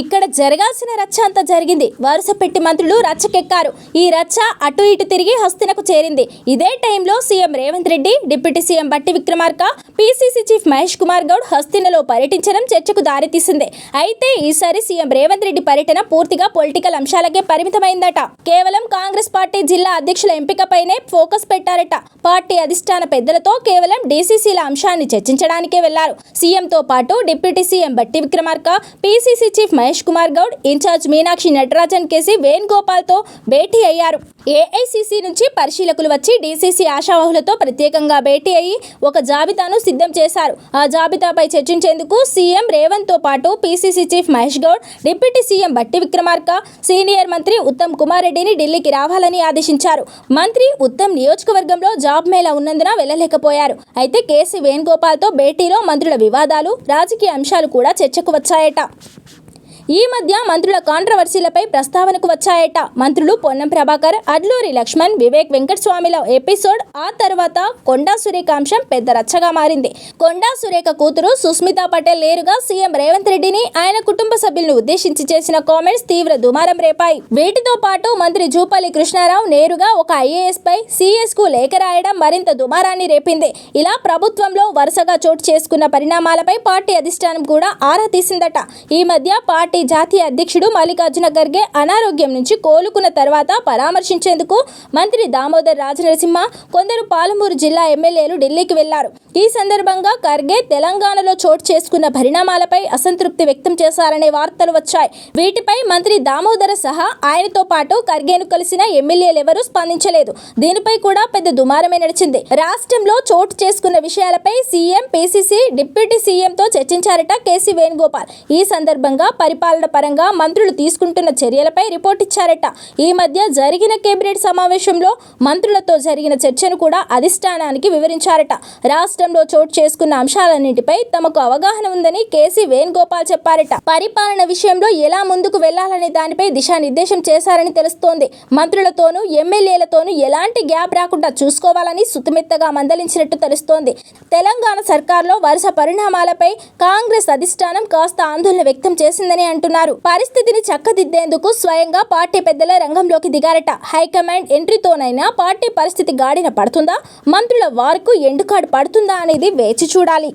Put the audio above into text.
ఇక్కడ జరగాల్సిన రచ్చ అంతా జరిగింది. వరుస పెట్టి మంత్రులు రచ్చకెక్కారు. ఈ రచ్చ అటు ఇటు తిరిగి హస్తినకు చేరింది. ఇదే టైంలో CM Revanth Reddy deputy CM Bhatti Vikramarka PCC chief Mahesh Kumar Goud హస్తినలో పర్యటించడం చర్చకు దారితీసింది. అయితే ఈసారి సీఎం రేవంత్ రెడ్డి పర్యటన పూర్తిగా పొలిటికల్ అంశాలకే పరిమితమైందట. కేవలం కాంగ్రెస్ పార్టీ జిల్లా అధ్యక్షుల ఎంపికపైనే ఫోకస్ పెట్టారట. పార్టీ అధిష్టాన పెద్దలతో కేవలం డీసీసీల అంశాన్ని చర్చించడానికే వెళ్ళారు. సీఎంతో పాటు deputy CM Bhatti Vikramarka PCC chief Mahesh Kumar Goud in-charge Meenakshi Natarajan KC వేణుగోపాల్తో భేటీ అయ్యారు. ఏఐసీసీ నుంచి పరిశీలకులు వచ్చి డీసీసీ ఆశావహులతో ప్రత్యేకంగా భేటీ అయ్యి ఒక జాబితాను సిద్ధం చేశారు. ఆ జాబితాపై చర్చించేందుకు సీఎం రేవంత్తో పాటు PCC chief Mahesh Goud deputy CM Bhatti Vikramarka senior మంత్రి ఉత్తమ్ కుమార్ రెడ్డిని ఢిల్లీకి రావాలని ఆదేశించారు. మంత్రి ఉత్తమ్ నియోజకవర్గంలో జాబ్ మేళా ఉన్నందున వెళ్ళలేకపోయారు అయితే కేసీ వేణుగోపాల్తో భేటీలో మంత్రుల వివాదాలు రాజకీయ అంశాలు కూడా చర్చకు వచ్చాయట. ఈ మధ్య మంత్రుల కాంట్రవర్సీలపై ప్రస్తావనకు వచ్చాయట. మంత్రులు పొన్నం ప్రభాకర్ అడ్లూరి లక్ష్మణ్ వివేక్ వెంకటస్వామిల ఎపిసోడ్ ఆ తర్వాత కొండా సురేఖ అంశం పెద్ద రచ్చగా మారింది. కొండా సురేఖ కూతురు సుస్మితా పటేల్ నేరుగా సీఎం రేవంత్ రెడ్డిని ఆయన కుటుంబ సభ్యులను ఉద్దేశించి చేసిన కామెంట్స్ తీవ్ర దుమారం రేపాయి. వీటితో పాటు మంత్రి జూపల్లి కృష్ణారావు నేరుగా ఒక ఐఏఎస్ పై సీఎస్కు లేఖ రాయడం మరింత దుమారాన్ని రేపింది. ఇలా ప్రభుత్వంలో వరుసగా చోటు చేసుకున్న పరిణామాలపై పార్టీ అధిష్టానం కూడా ఆరా తీసిందట. ఈ మధ్య పార్టీ పార్టీ జాతీయ అధ్యక్షుడు మల్లికార్జున ఖర్గే అనారోగ్యం నుంచి కోలుకున్న తర్వాత పరామర్శించేందుకు మంత్రి దామోదర్ రాజనరసింహ కొందరు పాలమూరు జిల్లా ఎమ్మెల్యేలు ఢిల్లీకి వెళ్ళారు. ఈ సందర్భంగా ఖర్గే తెలంగాణలో చోటు చేసుకున్న పరిణామాలపై అసంతృప్తి వ్యక్తం చేశారనే వార్తలు వచ్చాయి. వీటిపై మంత్రి దామోదర సహా ఆయనతో పాటు ఖర్గేను కలిసిన ఎమ్మెల్యేలెవరూ స్పందించలేదు. దీనిపై కూడా పెద్ద దుమారమే నడిచింది. రాష్ట్రంలో చోటు చేసుకున్న విషయాలపై సీఎం పీసీసీ డిప్యూటీ సీఎంతో చర్చించారట కేసీ వేణుగోపాల్. ఈ సందర్భంగా పరి పరిపాలన పరంగా మంత్రులు తీసుకుంటున్న చర్యలపై రిపోర్ట్ ఇచ్చారట. ఈ మధ్య జరిగిన కేబినెట్ సమావేశంలో మంత్రులతో జరిగిన చర్చను కూడా అధిష్టానానికి వివరించారట. రాష్ట్రంలో చోటు చేసుకున్న అంశాలన్నింటిపై తమకు అవగాహన ఉందని కేసీ వేణుగోపాల్ చెప్పారట. పరిపాలన విషయంలో ఎలా ముందుకు వెళ్ళాలనే దానిపై దిశానిర్దేశం చేశారని తెలుస్తోంది. మంత్రులతోనూ ఎమ్మెల్యేలతోనూ ఎలాంటి గ్యాప్ రాకుండా చూసుకోవాలని సుతిమెత్తగా మందలించినట్టు తెలుస్తోంది. తెలంగాణ సర్కార్లో వరుస పరిణామాలపై కాంగ్రెస్ అధిష్టానం కాస్త ఆందోళన వ్యక్తం చేసిందని అంటున్నారు. పరిస్థితిని చక్కదిద్దేందుకు స్వయంగా పార్టీ పెద్దల రంగంలోకి దిగారట. హైకమాండ్ ఎంట్రీతోనైనా పార్టీ పరిస్థితి గాడిన పడుతుందా? మంత్రుల వారికి ఎండుకాడు పడుతుందా అనేది వేచి చూడాలి.